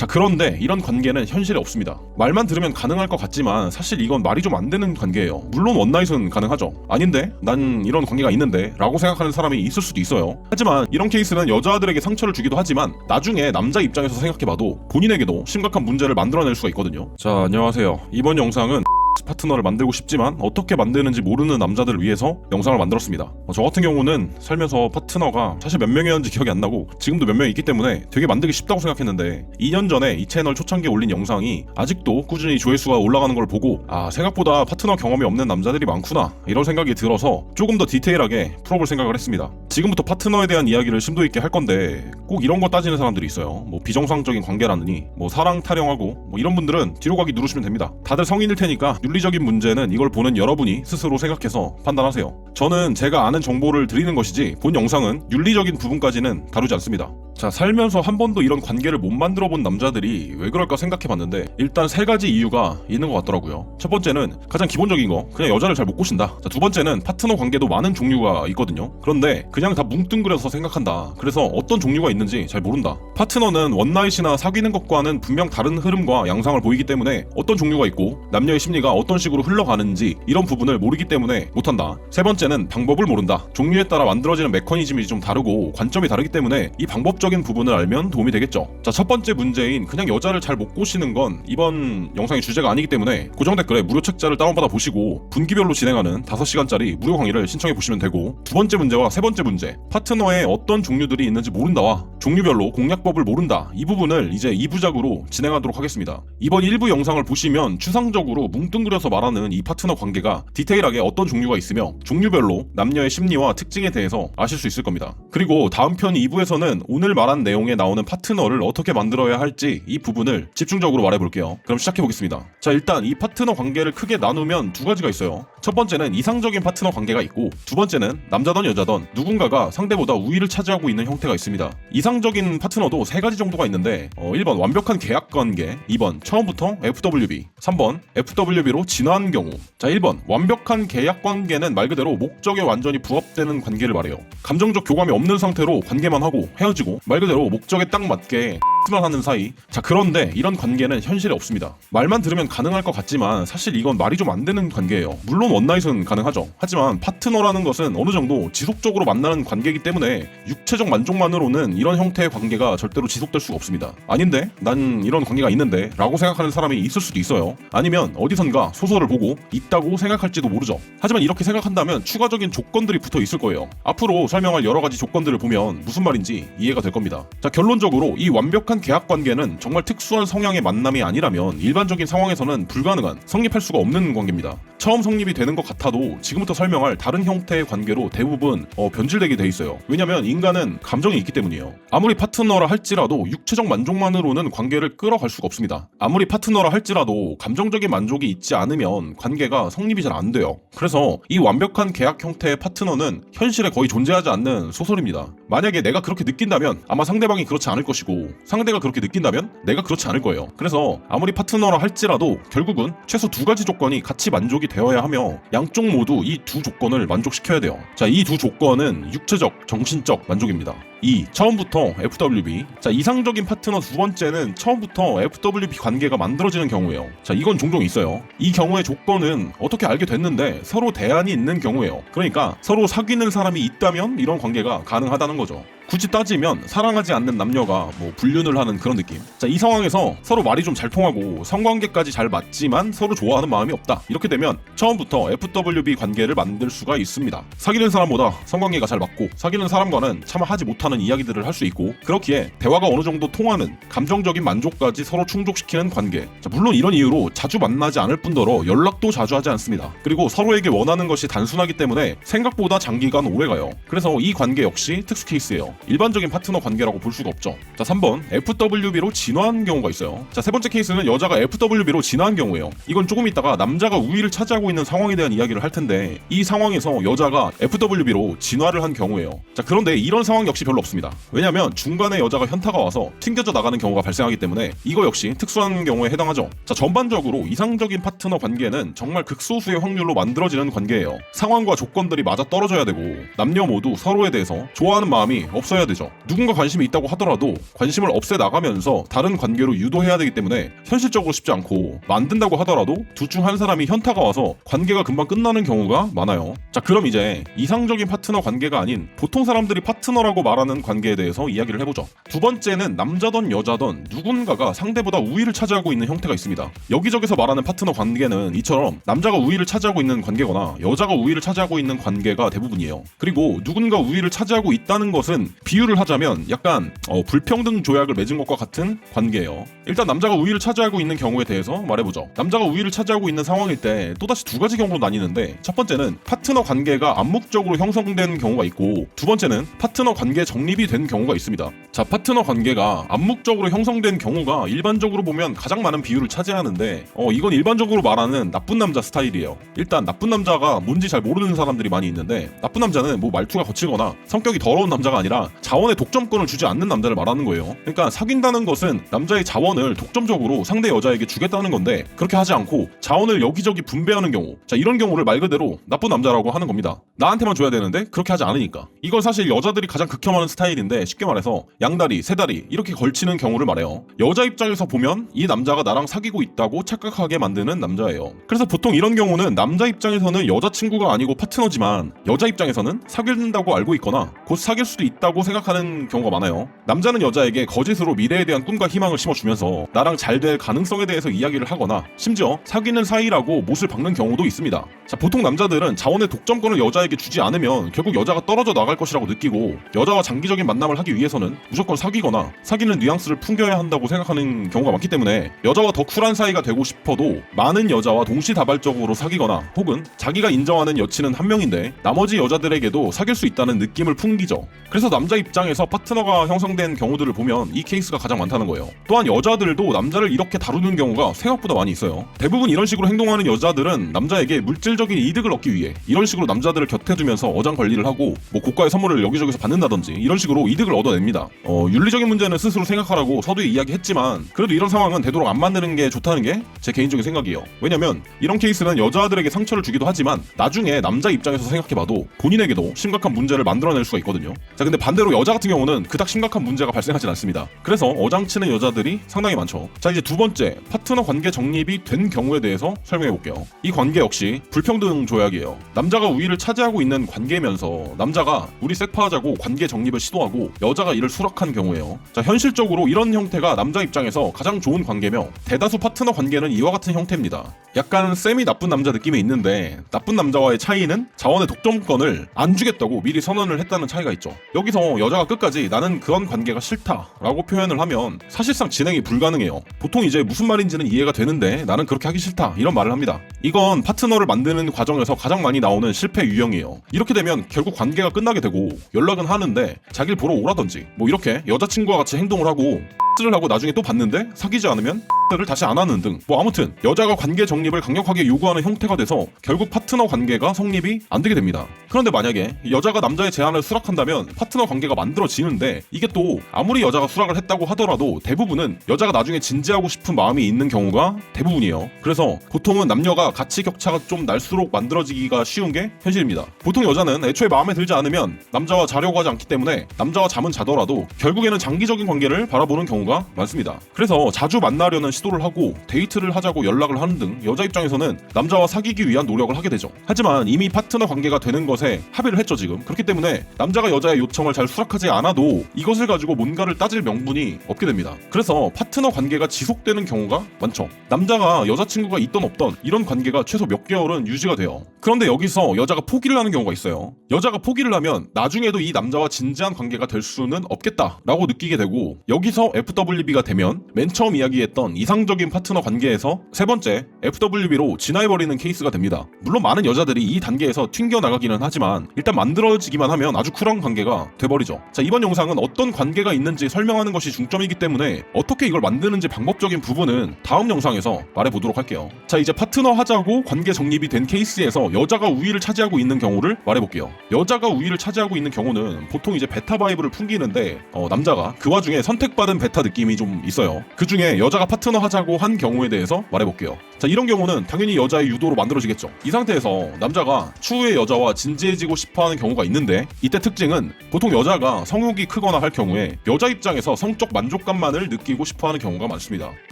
자 그런데 이런 관계는 현실에 없습니다. 말만 들으면 가능할 것 같지만 사실 이건 말이 좀 안 되는 관계예요. 물론 원나잇은 가능하죠. 아닌데 난 이런 관계가 있는데 라고 생각하는 사람이 있을 수도 있어요. 하지만 이런 케이스는 여자들에게 상처를 주기도 하지만 나중에 남자 입장에서 생각해봐도 본인에게도 심각한 문제를 만들어낼 수가 있거든요. 자 안녕하세요. 이번 영상은 파트너를 만들고 싶지만 어떻게 만드는지 모르는 남자들을 위해서 영상을 만들었습니다. 어, 저 같은 경우는 살면서 파트너가 사실 몇 명이었는지 기억이 안 나고 지금도 몇 명 있기 때문에 되게 만들기 쉽다고 생각했는데 2년 전에 이 채널 초창기에 올린 영상이 아직도 꾸준히 조회수가 올라가는 걸 보고 아 생각보다 파트너 경험이 없는 남자들이 많구나 이런 생각이 들어서 조금 더 디테일하게 풀어볼 생각을 했습니다. 지금부터 파트너에 대한 이야기를 심도 있게 할 건데 꼭 이런 거 따지는 사람들이 있어요. 뭐 비정상적인 관계라느니 뭐 사랑 타령하고 뭐 이런 분들은 뒤로 가기 누르시면 됩니다. 다들 성인일 테니까 윤리적인 문제는 이걸 보는 여러분이 스스로 생각해서 판단하세요. 저는 제가 아는 정보를 드리는 것이지 본 영상은 윤리적인 부분까지는 다루지 않습니다. 자, 살면서 한 번도 이런 관계를 못 만들어 본 남자들이 왜 그럴까 생각해 봤는데 일단 세 가지 이유가 있는 것 같더라고요. 첫 번째는 가장 기본적인 거, 그냥 여자를 잘 못 꼬신다. 자, 두 번째는 파트너 관계도 많은 종류가 있거든요. 그런데 그냥 다 뭉뚱그려서 생각한다. 그래서 어떤 종류가 있는지 잘 모른다. 파트너는 원나잇이나 사귀는 것과는 분명 다른 흐름과 양상을 보이기 때문에 어떤 종류가 있고 남녀의 심리가 어떤 식으로 흘러가는지 이런 부분을 모르기 때문에 못한다. 세 번째는 방법을 모른다. 종류에 따라 만들어지는 메커니즘이 좀 다르고 관점이 다르기 때문에 이 방법적인 부분을 알면 도움이 되겠죠. 자, 첫 번째 문제인 그냥 여자를 잘 못 꼬시는 건 이번 영상의 주제가 아니기 때문에 고정 댓글에 무료 책자를 다운받아 보시고 분기별로 진행하는 5시간짜리 무료 강의를 신청해 보시면 되고 두 번째 문제와 세 번째 문제 파트너에 어떤 종류들이 있는지 모른다와 종류별로 공략법을 모른다 이 부분을 이제 2부작으로 진행하도록 하겠습니다. 이번 1부 영상을 보시면 추상적으로 뭉뚱 그려서 말하는 이 파트너 관계가 디테일하게 어떤 종류가 있으며 종류별로 남녀의 심리와 특징에 대해서 아실 수 있을 겁니다. 그리고 다음 편 2부에서는 오늘 말한 내용에 나오는 파트너를 어떻게 만들어야 할지 이 부분을 집중적으로 말해볼게요. 그럼 시작해 보겠습니다. 자 일단 이 파트너 관계를 크게 나누면 두 가지가 있어요. 첫 번째는 이상적인 파트너 관계가 있고 두 번째는 남자든 여자든 누군가가 상대보다 우위를 차지하고 있는 형태가 있습니다. 이상적인 파트너도 세 가지 정도가 있는데 어, 1번 완벽한 계약 관계, 2번 처음부터 FWB, 3번 FWB 로 진화한 경우. 자 1번 완벽한 계약 관계는 말 그대로 목적에 완전히 부합되는 관계를 말해요. 감정적 교감이 없는 상태로 관계만 하고 헤어지고 말 그대로 목적에 딱 맞게 만 하는 사이. 자, 그런데 이런 관계는 현실에 없습니다. 말만 들으면 가능할 것 같지만 사실 이건 말이 좀 안 되는 관계예요. 물론 원나잇은 가능하죠. 하지만 파트너라는 것은 어느 정도 지속적으로 만나는 관계이기 때문에 육체적 만족만으로는 이런 형태의 관계가 절대로 지속될 수가 없습니다. 아닌데? 난 이런 관계가 있는데? 라고 생각하는 사람이 있을 수도 있어요. 아니면 어디선가 소설을 보고 있다고 생각할지도 모르죠. 하지만 이렇게 생각한다면 추가적인 조건들이 붙어 있을 거예요. 앞으로 설명할 여러 가지 조건들을 보면 무슨 말인지 이해가 될 겁니다. 자, 결론적으로 이 완벽한 계약 관계는 정말 특수한 성향의 만남이 아니라면 일반적인 상황에서는 불가능한 성립할 수가 없는 관계입니다. 처음 성립이 되는 것 같아도 지금부터 설명할 다른 형태의 관계로 대부분 어, 변질되게 돼 있어요. 왜냐면 인간은 감정이 있기 때문이에요. 아무리 파트너라 할지라도 육체적 만족만으로는 관계를 끌어갈 수가 없습니다. 아무리 파트너라 할지라도 감정적인 만족이 있지 않으면 관계가 성립이 잘 안 돼요. 그래서 이 완벽한 계약 형태의 파트너는 현실에 거의 존재하지 않는 소설입니다. 만약에 내가 그렇게 느낀다면 아마 상대방이 그렇지 않을 것이고 상 대가 그렇게 느낀다면 내가 그렇지 않을 거예요. 그래서 아무리 파트너라 할지라도 결국은 최소 두 가지 조건이 같이 만족이 되어야 하며 양쪽 모두 이 두 조건을 만족시켜야 돼요. 자, 이 두 조건은 육체적, 정신적 만족입니다. 2. 처음부터 FWB. 자, 이상적인 파트너 두 번째는 처음부터 FWB 관계가 만들어지는 경우예요. 자, 이건 종종 있어요. 이 경우의 조건은 어떻게 알게 됐는데 서로 대안이 있는 경우예요. 그러니까 서로 사귀는 사람이 있다면 이런 관계가 가능하다는 거죠. 굳이 따지면 사랑하지 않는 남녀가 뭐 불륜을 하는 그런 느낌. 자, 이 상황에서 서로 말이 좀 잘 통하고 성관계까지 잘 맞지만 서로 좋아하는 마음이 없다. 이렇게 되면 처음부터 FWB 관계를 만들 수가 있습니다. 사귀는 사람보다 성관계가 잘 맞고 사귀는 사람과는 차마 하지 못하는 이야기들을 할 수 있고 그렇기에 대화가 어느 정도 통하는 감정적인 만족까지 서로 충족시키는 관계. 자, 물론 이런 이유로 자주 만나지 않을 뿐더러 연락도 자주 하지 않습니다. 그리고 서로에게 원하는 것이 단순하기 때문에 생각보다 장기간 오래가요. 그래서 이 관계 역시 특수 케이스예요. 일반적인 파트너 관계라고 볼 수가 없죠. 자, 3번 FWB로 진화한 경우가 있어요. 자, 세 번째 케이스는 여자가 FWB로 진화한 경우예요. 이건 조금 있다가 남자가 우위를 차지하고 있는 상황에 대한 이야기를 할 텐데 이 상황에서 여자가 FWB로 진화를 한 경우예요. 자, 그런데 이런 상황 역시 별로 없습니다. 왜냐면 중간에 여자가 현타가 와서 튕겨져 나가는 경우가 발생하기 때문에 이거 역시 특수한 경우에 해당하죠. 자, 전반적으로 이상적인 파트너 관계는 정말 극소수의 확률로 만들어지는 관계예요. 상황과 조건들이 맞아 떨어져야 되고 남녀 모두 서로에 대해서 좋아하는 마음이 없어야 되죠. 누군가 관심이 있다고 하더라도 관심을 없애 나가면서 다른 관계로 유도해야 되기 때문에 현실적으로 쉽지 않고 만든다고 하더라도 둘 중 한 사람이 현타가 와서 관계가 금방 끝나는 경우가 많아요. 자, 그럼 이제 이상적인 파트너 관계가 아닌 보통 사람들이 파트너라고 말하는 관계에 대해서 이야기를 해보죠. 두 번째는 남자든 여자든 누군가가 상대보다 우위를 차지하고 있는 형태가 있습니다. 여기저기서 말하는 파트너 관계는 이처럼 남자가 우위를 차지하고 있는 관계거나 여자가 우위를 차지하고 있는 관계가 대부분이에요. 그리고 누군가 우위를 차지하고 있다는 것은 비유를 하자면 약간 어, 불평등 조약을 맺은 것과 같은 관계예요. 일단 남자가 우위를 차지하고 있는 경우에 대해서 말해보죠. 남자가 우위를 차지하고 있는 상황일 때 또다시 두 가지 경우로 나뉘는데 첫 번째는 파트너 관계가 암묵적으로 형성된 경우가 있고 두 번째는 파트너 관계 정 립이 된 경우가 있습니다. 자, 파트너 관계가 암묵적으로 형성된 경우가 일반적으로 보면 가장 많은 비율을 차지하는데 어, 이건 일반적으로 말하는 나쁜 남자 스타일이에요. 일단 나쁜 남자가 뭔지 잘 모르는 사람들이 많이 있는데 나쁜 남자는 뭐 말투가 거칠거나 성격이 더러운 남자가 아니라 자원의 독점권을 주지 않는 남자를 말하는 거예요. 그러니까 사귄다는 것은 남자의 자원을 독점적으로 상대 여자에게 주겠다는 건데 그렇게 하지 않고 자원을 여기저기 분배하는 경우 자 이런 경우를 말 그대로 나쁜 남자라고 하는 겁니다. 나한테만 줘야 되는데 그렇게 하지 않으니까 이건 사실 여자들이 가장 극혐하는 스타일인데 쉽게 말해서 양다리, 세다리 이렇게 걸치는 경우를 말해요. 여자 입장에서 보면 이 남자가 나랑 사귀고 있다고 착각하게 만드는 남자예요. 그래서 보통 이런 경우는 남자 입장에서는 여자친구가 아니고 파트너지만 여자 입장에서는 사귄다고 알고 있거나 곧 사귈 수도 있다고 생각하는 경우가 많아요. 남자는 여자에게 거짓으로 미래에 대한 꿈과 희망을 심어주면서 나랑 잘 될 가능성에 대해서 이야기를 하거나 심지어 사귀는 사이라고 못을 박는 경우도 있습니다. 자, 보통 남자들은 자원의 독점권을 여자에게 주지 않으면 결국 여자가 떨어져 나갈 것이라고 느끼고 여자와 장기적인 만남을 하기 위해서는 무조건 사귀거나 사귀는 뉘앙스를 풍겨야 한다고 생각하는 경우가 많기 때문에 여자와 더 쿨한 사이가 되고 싶어도 많은 여자와 동시다발적으로 사귀거나 혹은 자기가 인정하는 여친은 한 명인데 나머지 여자들에게도 사귈 수 있다는 느낌을 풍기죠. 그래서 남자 입장에서 파트너가 형성된 경우들을 보면 이 케이스가 가장 많다는 거예요. 또한 여자들도 남자를 이렇게 다루는 경우가 생각보다 많이 있어요. 대부분 이런 식으로 행동하는 여자들은 남자에게 물질적인 이득을 얻기 위해 이런 식으로 남자들을 곁에 두면서 어장 관리를 하고 뭐 고가의 선물을 여기저기서 받는다든지 이런 식으로 이득을 얻어냅니다. 어, 윤리적인 문제는 스스로 생각하라고 서두에 이야기했지만 그래도 이런 상황은 되도록 안 만드는 게 좋다는 게 제 개인적인 생각이에요. 왜냐면 이런 케이스는 여자들에게 상처를 주기도 하지만 나중에 남자 입장에서 생각해봐도 본인에게도 심각한 문제를 만들어낼 수가 있거든요. 자 근데 반대로 여자 같은 경우는 그닥 심각한 문제가 발생하진 않습니다. 그래서 어장치는 여자들이 상당히 많죠. 자 이제 두 번째 파트너 관계 정립이 된 경우에 대해서 설명해 볼게요. 이 관계 역시 불평등 조약이에요. 남자가 우위를 차지하고 있는 관계면서 남자가 우리 섹파하자고 관계 정립 을 시도하고 여자가 이를 수락한 경우예요. 자 현실적으로 이런 형태가 남자 입장에서 가장 좋은 관계며 대다수 파트너 관계는 이와 같은 형태입니다. 약간 쌤이 나쁜 남자 느낌이 있는데 나쁜 남자와의 차이는 자원의 독점권을 안 주겠다고 미리 선언을 했다는 차이가 있죠. 여기서 여자가 끝까지 나는 그런 관계가 싫다라고 표현을 하면 사실상 진행이 불가능해요. 보통 이제 무슨 말인지는 이해가 되는데 나는 그렇게 하기 싫다 이런 말을 합니다. 이건 파트너를 만드는 과정에서 가장 많이 나오는 실패 유형이에요. 이렇게 되면 결국 관계가 끝나게 되고 연락은 하는데 자기를 보러 오라든지 뭐 이렇게 여자친구와 같이 행동을 하고 를 하고 나중에 또 봤는데 사귀지 않으면 를 다시 안 하는 등 뭐 아무튼 여자가 관계 정립을 강력하게 요구하는 형태가 돼서 결국 파트너 관계가 성립이 안 되게 됩니다. 그런데 만약에 여자가 남자의 제안을 수락한다면 파트너 관계가 만들어지는데 이게 또 아무리 여자가 수락을 했다고 하더라도 대부분은 여자가 나중에 진지하고 싶은 마음이 있는 경우가 대부분이에요. 그래서 보통은 남녀가 가치 격차가 좀 날수록 만들어지기가 쉬운 게 현실입니다. 보통 여자는 애초에 마음에 들지 않으면 남자와 자려고 하지 않기 때문에 남자와 잠은 자더라도 결국에는 장기적인 관계를 바라보는 경우가 많습니다. 그래서 자주 만나려는 시도를 하고 데이트를 하자고 연락을 하는 등 여자 입장에서는 남자와 사귀기 위한 노력을 하게 되죠. 하지만 이미 파트너 관계가 되는 것에 합의를 했죠 지금. 그렇기 때문에 남자가 여자의 요청을 잘 수락하지 않아도 이것을 가지고 뭔가를 따질 명분이 없게 됩니다. 그래서 파트너 관계가 지속되는 경우가 많죠. 남자가 여자친구가 있던 없던 이런 관계가 최소 몇 개월은 유지가 돼요. 그런데 여기서 여자가 포기를 하는 경우가 있어요. 여자가 포기를 하면 나중에도 이 남자와 진지 한 관계가 될 수는 없겠다라고 느끼게 되고 여기서 FWB가 되면 맨 처음 이야기했던 이상적인 파트너 관계에서 세 번째 FWB로 진화해버리는 케이스가 됩니다. 물론 많은 여자들이 이 단계에서 튕겨 나가기는 하지만 일단 만들어지기만 하면 아주 쿨한 관계가 돼버리죠. 자 이번 영상은 어떤 관계가 있는지 설명하는 것이 중점이기 때문에 어떻게 이걸 만드는지 방법적인 부분은 다음 영상에서 말해보도록 할게요. 자 이제 파트너 하자고 관계 정립이 된 케이스에서 여자가 우위를 차지하고 있는 경우를 말해볼게요. 여자가 우위를 차지하고 있는 경우는 보통 이제 베타 바이브를 풍기는데 어, 남자가 그 와중에 선택받은 베타 느낌이 좀 있어요. 그 중에 여자가 파트너 파트너 하자고 한 경우에 대해서 말해볼게요. 자 이런 경우는 당연히 여자의 유도로 만들어지겠죠. 이 상태에서 남자가 추후에 여자와 진지해지고 싶어하는 경우가 있는데 이때 특징은 보통 여자가 성욕이 크거나 할 경우에 여자 입장에서 성적 만족감만을 느끼고 싶어하는 경우가 많습니다.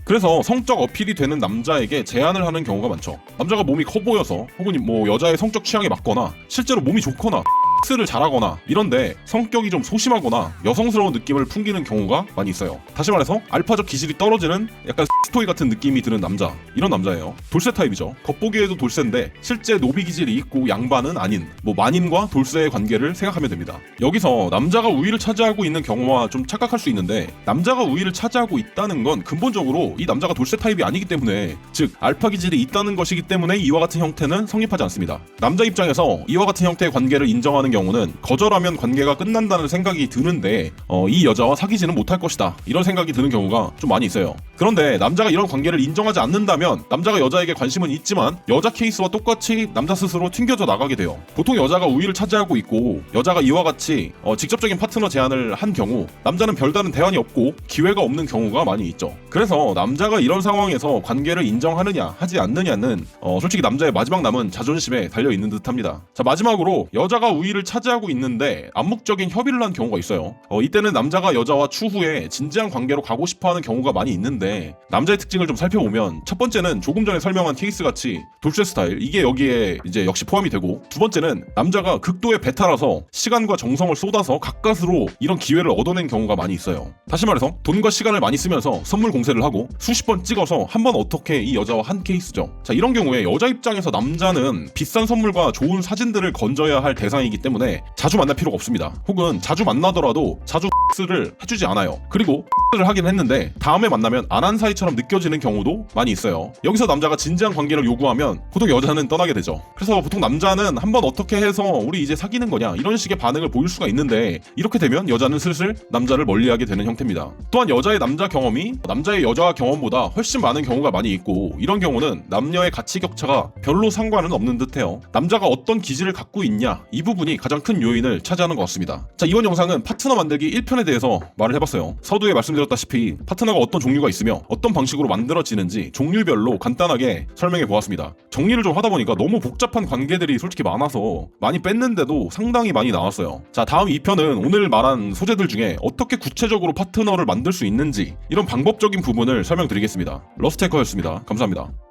그래서 성적 어필이 되는 남자에게 제안을 하는 경우가 많죠. 남자가 몸이 커 보여서 혹은 뭐 여자의 성적 취향에 맞거나 실제로 몸이 좋거나 를 잘하거나 이런데 성격이 좀 소심하거나 여성스러운 느낌을 풍기는 경우가 많이 있어요. 다시 말해서 알파적 기질이 떨어지는 약간 스토이 같은 느낌이 드는 남자 이런 남자예요. 돌쇠 타입이죠. 겉보기에도 돌쇠인데 실제 노비 기질이 있고 양반은 아닌 뭐 만인과 돌쇠의 관계를 생각하면 됩니다. 여기서 남자가 우위를 차지하고 있는 경우와 좀 착각할 수 있는데 남자가 우위를 차지하고 있다는 건 근본적으로 이 남자가 돌쇠 타입이 아니기 때문에 즉 알파 기질이 있다는 것이기 때문에 이와 같은 형태는 성립하지 않습니다. 남자 입장에서 이와 같은 형태의 관계를 인정하는 경우는 거절하면 관계가 끝난다는 생각이 드는데 어, 이 여자와 사귀지는 못할 것이다 이런 생각이 드는 경우가 좀 많이 있어요. 그런데 남자가 이런 관계를 인정하지 않는다면 남자가 여자에게 관심은 있지만 여자 케이스와 똑같이 남자 스스로 튕겨져 나가게 돼요. 보통 여자가 우위를 차지하고 있고 여자가 이와 같이 어, 직접적인 파트너 제안을 한 경우 남자는 별다른 대안이 없고 기회가 없는 경우가 많이 있죠. 그래서 남자가 이런 상황에서 관계를 인정하느냐 하지 않느냐는 어, 솔직히 남자의 마지막 남은 자존심에 달려 있는 듯합니다. 자 마지막으로 여자가 우위를 차지하고 있는데 암묵적인 협의를 한 경우가 있어요. 어, 이때는 남자가 여자와 추후에 진지한 관계로 가고 싶어하는 경우가 많이 있는데 남자의 특징을 좀 살펴보면 첫 번째는 조금 전에 설명한 케이스 같이 돌쇠 스타일 이게 여기에 이제 역시 포함이 되고 두 번째는 남자가 극도의 베타라서 시간과 정성을 쏟아서 가까스로 이런 기회를 얻어낸 경우가 많이 있어요. 다시 말해서 돈과 시간을 많이 쓰면서 선물 공세를 하고 수십 번 찍어서 한 번 어떻게 이 여자와 한 케이스죠. 자 이런 경우에 여자 입장에서 남자는 비싼 선물과 좋은 사진들을 건져야 할 대상이기 때문에 자주 만날 필요가 없습니다. 혹은 자주 만나더라도 자주 X를 해주지 않아요. 그리고 X를 하긴 했는데 다음에 만나면 안 한 사이처럼 느껴지는 경우도 많이 있어요. 여기서 남자가 진지한 관계를 요구하면 보통 여자는 떠나게 되죠. 그래서 보통 남자는 한번 어떻게 해서 우리 이제 사귀는 거냐 이런 식의 반응을 보일 수가 있는데 이렇게 되면 여자는 슬슬 남자를 멀리하게 되는 형태입니다. 또한 여자의 남자 경험이 남자의 여자 경험보다 훨씬 많은 경우가 많이 있고 이런 경우는 남녀의 가치 격차가 별로 상관은 없는 듯해요. 남자가 어떤 기질을 갖고 있냐 이 부분이 가장 큰 요인을 차지하는 것 같습니다. 자 이번 영상은 파트너 만들기 1편에 대해서 말을 해봤어요. 서두에 말씀드렸다시피 파트너가 어떤 종류가 있으며 어떤 방식으로 만들어지는지 종류별로 간단하게 설명해 보았습니다. 정리를 좀 하다 보니까 너무 복잡한 관계들이 솔직히 많아서 많이 뺐는데도 상당히 많이 나왔어요. 자 다음 2편은 오늘 말한 소재들 중에 어떻게 구체적으로 파트너를 만들 수 있는지 이런 방법적인 부분을 설명드리겠습니다. 러스테커였습니다. 감사합니다.